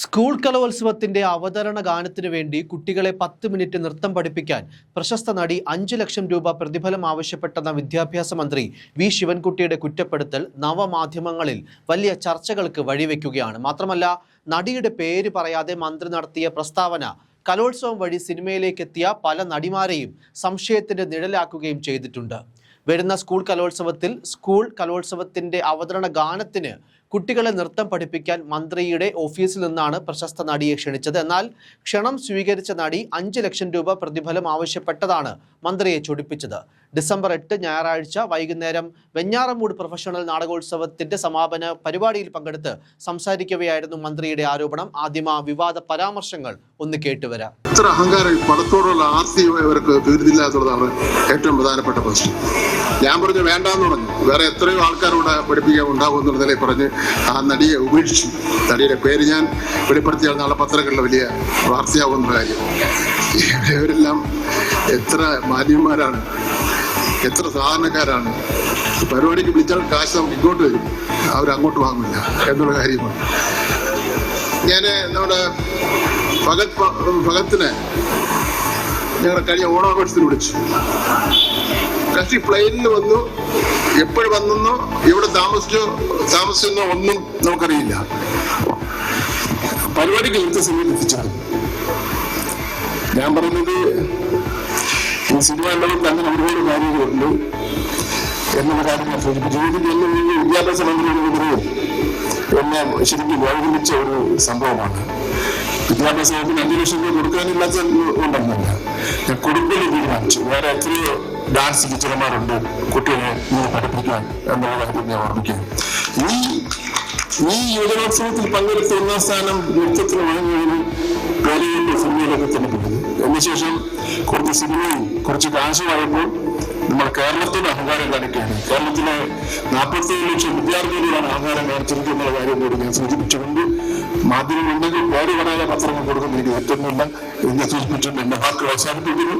School കലോത്സവത്തിന്റെ അവതരണ ഗാനത്തിനു വേണ്ടി കുട്ടികളെ പത്ത് മിനിറ്റ് നൃത്തം പഠിപ്പിക്കാൻ പ്രശസ്ത നടി അഞ്ചു ലക്ഷം രൂപ പ്രതിഫലം ആവശ്യപ്പെട്ടെന്ന വിദ്യാഭ്യാസ മന്ത്രി വി. ശിവൻകുട്ടിയുടെ കുറ്റപ്പെടുത്തൽ നവമാധ്യമങ്ങളിൽ വലിയ ചർച്ചകൾക്ക് വഴിവെക്കുകയാണ്. മാത്രമല്ല നടിയുടെ പേര് പറയാതെ മന്ത്രി നടത്തിയ പ്രസ്താവന കലോത്സവം വഴി സിനിമയിലേക്ക് എത്തിയ പല നടിമാരെയും സംശയത്തിന്റെ നിഴലാക്കുകയും ചെയ്തിട്ടുണ്ട്. വരുന്ന സ്കൂൾ കലോത്സവത്തിൽ സ്കൂൾ കലോത്സവത്തിന്റെ അവതരണ ഗാനത്തിന് കുട്ടികളെ നൃത്തം പഠിപ്പിക്കാൻ മന്ത്രിയുടെ ഓഫീസിൽ നിന്നാണ് പ്രശസ്ത നടിയെ ക്ഷണിച്ചത്. എന്നാൽ ക്ഷണം സ്വീകരിച്ച നടി അഞ്ച് ലക്ഷം രൂപ പ്രതിഫലം ആവശ്യപ്പെട്ടതാണ് മന്ത്രിയെ ചൊടിപ്പിച്ചത്. ഡിസംബർ എട്ട് ഞായറാഴ്ച വൈകുന്നേരം വെഞ്ഞാറമൂട് പ്രൊഫഷണൽ നാടകോത്സവത്തിന്റെ സമാപന പരിപാടിയിൽ പങ്കെടുത്ത് സംസാരിക്കവെയായിരുന്നു മന്ത്രിയുടെ ആരോപണം. ആദ്യമ വിവാദ പരാമർശങ്ങൾ ഒന്ന് കേട്ടുവരാം. ഇത്ര അഹങ്കാരം പടത്തോടുള്ള പണത്തോടുള്ള ആർത്തി തീരുന്നില്ല എന്നുള്ളതാണ് ഏറ്റവും പ്രധാനപ്പെട്ട പ്രശ്നം. ഞാൻ പറഞ്ഞു വേണ്ടാന്ന് പറഞ്ഞു. വേറെ എത്രയോ ആൾക്കാരോട് പഠിപ്പിക്കാൻ ഉണ്ടാകും എന്നുള്ള നിലയിൽ പറഞ്ഞ് ആ നടിയെ ഉപേക്ഷിച്ചു. നടിയുടെ പേര് ഞാൻ വെളിപ്പെടുത്തിയാൽ നാളെ പത്രങ്ങളിൽ വലിയ വാർത്തയാവുന്ന കാര്യം. ഇവരെല്ലാം എത്ര മാന്യന്മാരാണ്. എത്ര സാധാരണക്കാരാണ്? പരിപാടിക്ക് വിളിച്ചാൽ കാശ് നമുക്ക് ഇങ്ങോട്ട് വരും. അവരങ്ങോട്ട് വാങ്ങില്ല എന്നുള്ള കാര്യമാണ്. ഞാൻ നമ്മുടെ ഭഗത് ഭഗത്തിനെ ഞങ്ങളുടെ കഴിഞ്ഞ ഓണാഘോഷത്തിന് വിളിച്ചു. കക്ഷി പ്ലെയിനിൽ വന്നു. എപ്പോഴും വന്നെന്നോ എവിടെ താമസിച്ചോ താമസിച്ചെന്നോ ഒന്നും നമുക്കറിയില്ല. പരിപാടിക്ക് എടുത്ത സമയം എത്തിച്ചാൽ ഞാൻ പറയുന്നത് ഈ സിനിമ തന്നെ ഒരുപാട് കാര്യങ്ങളുണ്ട് എന്നുള്ള കാര്യങ്ങൾ ജീവിതത്തിൽ ഇതിന്റെ ഈ വിദ്യാഭ്യാസ മന്ത്രിയുടെ എന്നെ ശരിക്കും വേദനിച്ച ഒരു സംഭവമാണ്. വിദ്യാഭ്യാസ വകുപ്പിന് അഞ്ചു ലക്ഷം രൂപ കൊടുക്കാനില്ലാത്ത ഉണ്ടെന്നല്ല ഞാൻ കൊടുക്കൽ തീരുമാനിച്ചു. വേറെ എത്രയോ ഡാൻസ് ടീച്ചർമാരുണ്ട് കുട്ടികളെ ഇങ്ങനെ പഠിപ്പിക്കാൻ എന്നുള്ള കാര്യം ഞാൻ ഓർമ്മിക്കുന്നു. ഈ ഈ യുവജനോത്സവത്തിൽ പങ്കെടുത്ത ഒന്നാം സ്ഥാനം നൃത്തത്തിന് വാങ്ങിയതിന് പേരുകൾ സിനിമയിലൊക്കെ തന്നെ പോയത് അതിനുശേഷം കുറച്ച് സിനിമയും കുറച്ച് കാശുമായപ്പോൾ നമ്മൾ കേരളത്തിന്റെ അഹങ്കാരം കാണിക്കുകയാണ്. കേരളത്തിലെ നാൽപ്പത്തി ലക്ഷം വിദ്യാർത്ഥികളിലാണ് അഹങ്കാരം കാണിച്ചിരിക്കുന്ന കാര്യം കൂടി ഞാൻ സൂചിപ്പിച്ചുകൊണ്ട് മാധ്യമം ഉണ്ടെങ്കിൽ പേര് പറയാതെ പത്രങ്ങൾ കൊടുക്കുന്ന എനിക്ക് തെറ്റൊന്നുമില്ല എന്ന് സൂചിപ്പിച്ചുകൊണ്ട് എന്റെ വാക്കുകൾ അവസാനിപ്പിക്കുന്നു.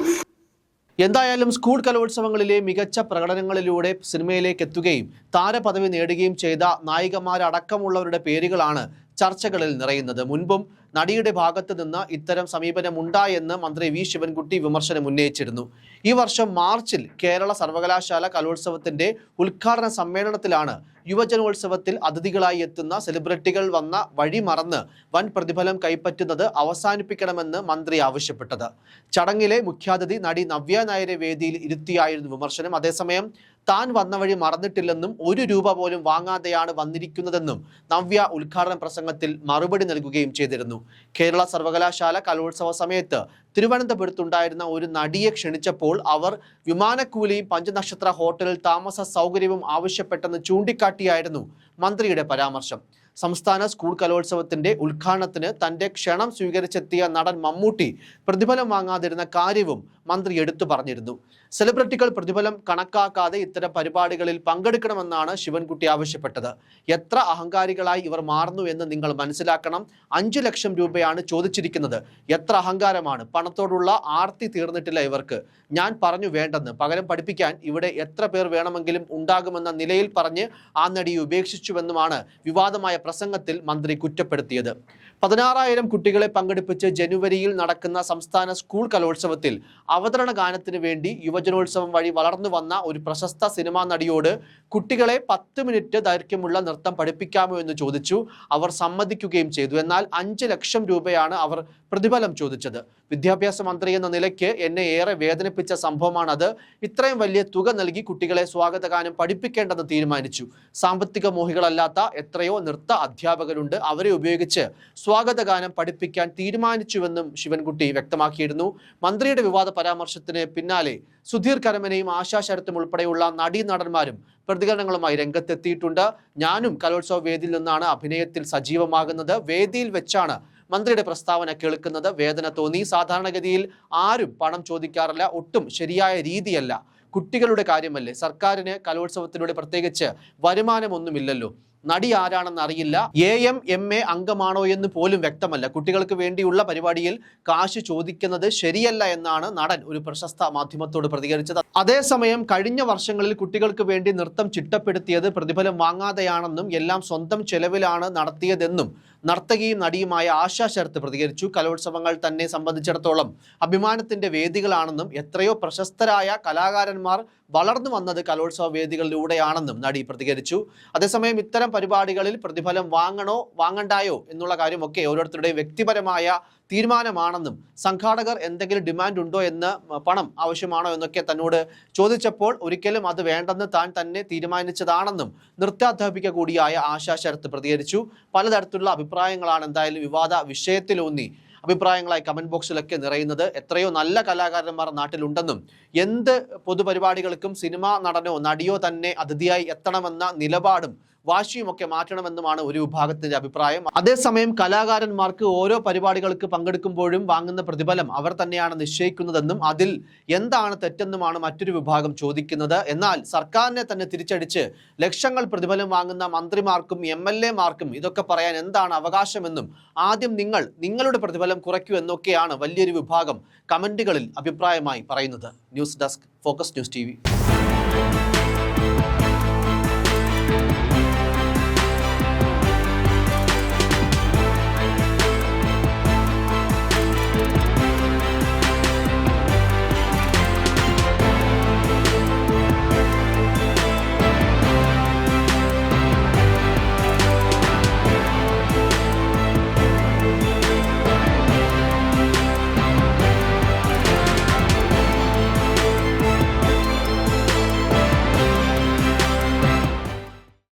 എന്തായാലും സ്കൂൾ കലോത്സവങ്ങളിലെ മികച്ച പ്രകടനങ്ങളിലൂടെ സിനിമയിലേക്ക് എത്തുകയും താരപദവി നേടുകയും ചെയ്ത നായികമാരടക്കമുള്ളവരുടെ പേരുകളാണ് ചർച്ചകളിൽ നിറയുന്നത്. മുൻപും നടിയുടെ ഭാഗത്ത് നിന്ന് ഇത്തരം സമീപനമുണ്ടായെന്ന് മന്ത്രി വി. ശിവൻകുട്ടി വിമർശനം ഉന്നയിച്ചിരുന്നു. ഈ വർഷം മാർച്ചിൽ കേരള സർവകലാശാല കലോത്സവത്തിന്റെ ഉദ്ഘാടന സമ്മേളനത്തിലാണ് യുവജനോത്സവത്തിൽ അതിഥികളായി എത്തുന്ന സെലിബ്രിറ്റികൾ വന്ന വഴി മറന്ന് വൻ പ്രതിഫലം കൈപ്പറ്റുന്നത് അവസാനിപ്പിക്കണമെന്ന് മന്ത്രി ആവശ്യപ്പെട്ടത്. ചടങ്ങിലെ മുഖ്യാതിഥി നടി നവ്യ നായരെ വേദിയിൽ ഇരുത്തിയായിരുന്നു വിമർശനം. അതേസമയം താൻ വന്ന വഴി മറന്നിട്ടില്ലെന്നും ഒരു രൂപ പോലും വാങ്ങാതെയാണ് വന്നിരിക്കുന്നതെന്നും നവ്യ ഉദ്ഘാടന പ്രസംഗത്തിൽ മറുപടി നൽകുകയും ചെയ്തിരുന്നു. കേരള സർവകലാശാല കലോത്സവ സമയത്ത് തിരുവനന്തപുരത്തുണ്ടായിരുന്ന ഒരു നടിയെ ക്ഷണിച്ചപ്പോൾ അവർ വിമാനക്കൂലിയും പഞ്ചനക്ഷത്ര ഹോട്ടലിൽ താമസ സൗകര്യവും ആവശ്യപ്പെട്ടെന്ന് ചൂണ്ടിക്കാട്ടിയായിരുന്നു മന്ത്രിയുടെ പരാമർശം. സംസ്ഥാന സ്കൂൾ കലോത്സവത്തിന്റെ ഉദ്ഘാടനത്തിന് തന്റെ ക്ഷണം സ്വീകരിച്ചെത്തിയ നടൻ മമ്മൂട്ടി പ്രതിഫലം വാങ്ങാതിരുന്ന കാര്യവും മന്ത്രി എടുത്തു പറഞ്ഞിരുന്നു. സെലിബ്രിറ്റികൾ പ്രതിഫലം കണക്കാക്കാതെ ഇത്തരം പരിപാടികളിൽ പങ്കെടുക്കണമെന്നാണ് ശിവൻകുട്ടി ആവശ്യപ്പെട്ടത്. എത്ര അഹങ്കാരികളായി ഇവർ മാറുന്നു എന്ന് നിങ്ങൾ മനസ്സിലാക്കണം. അഞ്ചു ലക്ഷം രൂപയാണ് ചോദിച്ചിരിക്കുന്നത്. എത്ര അഹങ്കാരമാണ്. പണത്തോടുള്ള ആർത്തി തീർന്നിട്ടില്ല ഇവർക്ക്. ഞാൻ പറഞ്ഞു വേണ്ടെന്ന്. പകരം പഠിപ്പിക്കാൻ ഇവിടെ എത്ര പേർ വേണമെങ്കിലും ഉണ്ടാകുമെന്ന നിലയിൽ പറഞ്ഞ് ആ നടിയെ ഉപേക്ഷിച്ചുവെന്നുമാണ് വിവാദമായ പ്രസംഗത്തിൽ മന്ത്രി കുറ്റപ്പെടുത്തിയത്. പതിനാറായിരം കുട്ടികളെ പങ്കെടുപ്പിച്ച് ജനുവരിയിൽ നടക്കുന്ന സംസ്ഥാന സ്കൂൾ കലോത്സവത്തിൽ അവതരണ ഗാനത്തിന് വേണ്ടി യുവജനോത്സവം വഴി വളർന്നു വന്ന ഒരു പ്രശസ്ത സിനിമാ നടിയോട് കുട്ടികളെ പത്ത് മിനിറ്റ് ദൈർഘ്യമുള്ള നൃത്തം പഠിപ്പിക്കാമോ എന്ന് ചോദിച്ചു. അവർ സമ്മതിക്കുകയും ചെയ്തു. എന്നാൽ അഞ്ച് ലക്ഷം രൂപയാണ് അവർ പ്രതിഫലം ചോദിച്ചത്. വിദ്യാഭ്യാസ മന്ത്രി എന്ന നിലയ്ക്ക് എന്നെ ഏറെ വേദനിപ്പിച്ച സംഭവമാണത്. ഇത്രയും വലിയ തുക നൽകി കുട്ടികളെ സ്വാഗതഗാനം പഠിപ്പിക്കേണ്ടെന്ന് തീരുമാനിച്ചു. സാമ്പത്തിക മോഹികളല്ലാത്ത എത്രയോ നൃത്ത അധ്യാപകരുണ്ട്. അവരെ ഉപയോഗിച്ച് സ്വാഗതഗാനം പഠിപ്പിക്കാൻ തീരുമാനിച്ചുവെന്നും ശിവൻകുട്ടി വ്യക്തമാക്കിയിരുന്നു. മന്ത്രിയുടെ വിവാദ പരാമർശത്തിന് പിന്നാലെ സുധീർ കരമനയും ആശാ ശരത്തും ഉൾപ്പെടെയുള്ള നടീനടന്മാരും പ്രതികരണങ്ങളുമായി രംഗത്തെത്തിയിട്ടുണ്ട്. ഞാനും കലോത്സവ വേദിയിൽ നിന്നാണ് അഭിനയത്തിൽ സജീവമാകുന്നത്. വേദിയിൽ വെച്ചാണ് മന്ത്രിയുടെ പ്രസ്താവന കേൾക്കുന്നത്. വേദന തോന്നി. സാധാരണഗതിയിൽ ആരും പണം ചോദിക്കാറില്ല. ഒട്ടും ശരിയായ രീതിയല്ല. കുട്ടികളുടെ കാര്യമല്ലേ? സർക്കാരിന് കലോത്സവത്തിലൂടെ പ്രത്യേകിച്ച് വരുമാനമൊന്നുമില്ലല്ലോ. നടി ആരാണെന്ന് അറിയില്ല. എ എം എം എ അംഗമാണോ എന്ന് പോലും വ്യക്തമല്ല. കുട്ടികൾക്ക് വേണ്ടിയുള്ള പരിപാടിയിൽ കാശ് ചോദിക്കുന്നത് ശരിയല്ല എന്നാണ് നടൻ ഒരു പ്രശസ്ത മാധ്യമത്തോട് പ്രതികരിച്ചത്. അതേസമയം കഴിഞ്ഞ വർഷങ്ങളിൽ കുട്ടികൾക്ക് വേണ്ടി നൃത്തം ചിട്ടപ്പെടുത്തിയത് പ്രതിഫലം വാങ്ങാതെയാണെന്നും എല്ലാം സ്വന്തം ചെലവിലാണ് നടത്തിയതെന്നും നർത്തകിയും നടിയുമായ ആശാ ശരത്ത് പ്രതികരിച്ചു. കലോത്സവങ്ങൾ തന്നെ സംബന്ധിച്ചിടത്തോളം അഭിമാനത്തിന്റെ വേദികളാണെന്നും എത്രയോ പ്രശസ്തരായ കലാകാരന്മാർ വളർന്നു വന്നത് കലോത്സവ വേദികളിലൂടെയാണെന്നും നടി പ്രതികരിച്ചു. അതേസമയം ഇത്തരം പരിപാടികളിൽ പ്രതിഫലം വാങ്ങണോ വാങ്ങണ്ടായോ എന്നുള്ള കാര്യമൊക്കെ ഓരോരുത്തരുടെയും വ്യക്തിപരമായ തീരുമാനമാണെന്നും സംഘാടകർ എന്തെങ്കിലും ഡിമാൻഡ് ഉണ്ടോ എന്ന് പണം ആവശ്യമാണോ എന്നൊക്കെ തന്നോട് ചോദിച്ചപ്പോൾ ഒരിക്കലും അത് വേണ്ടെന്ന് താൻ തന്നെ തീരുമാനിച്ചതാണെന്നും നൃത്താധ്യാപിക കൂടിയായ ആശാ ശരത്ത് പ്രതികരിച്ചു. പലതരത്തിലുള്ള അഭിപ്രായങ്ങളാണ് എന്തായാലും വിവാദ വിഷയത്തിലൂന്നി അഭിപ്രായങ്ങളായി കമന്റ് ബോക്സിലൊക്കെ നിറയുന്നത് എത്രയോ നല്ല കലാകാരന്മാർ നാട്ടിലുണ്ടെന്നും എന്ത് പൊതുപരിപാടികൾക്കും സിനിമാ നടനോ നടിയോ തന്നെ അതിഥിയായി എത്തണമെന്ന നിലപാടും വാശിയുമൊക്കെ മാറ്റണമെന്നുമാണ് ഒരു വിഭാഗത്തിന്റെ അഭിപ്രായം. അതേസമയം കലാകാരന്മാർക്ക് ഓരോ പരിപാടികൾക്ക് പങ്കെടുക്കുമ്പോഴും വാങ്ങുന്ന പ്രതിഫലം അവർ തന്നെയാണ് നിശ്ചയിക്കുന്നതെന്നും അതിൽ എന്താണ് തെറ്റെന്നുമാണ് മറ്റൊരു വിഭാഗം ചോദിക്കുന്നത്. എന്നാൽ സർക്കാരിനെ തന്നെ തിരിച്ചടിച്ച് ലക്ഷങ്ങൾ പ്രതിഫലം വാങ്ങുന്ന മന്ത്രിമാർക്കും എം എൽ എമാർക്കും ഇതൊക്കെ പറയാൻ എന്താണ് അവകാശമെന്നും ആദ്യം നിങ്ങൾ നിങ്ങളുടെ പ്രതിഫലം കുറയ്ക്കൂ എന്നൊക്കെയാണ് വലിയൊരു വിഭാഗം കമന്റുകളിൽ അഭിപ്രായമായി പറയുന്നത്. News desk focus news T